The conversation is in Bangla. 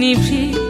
নিভৃতে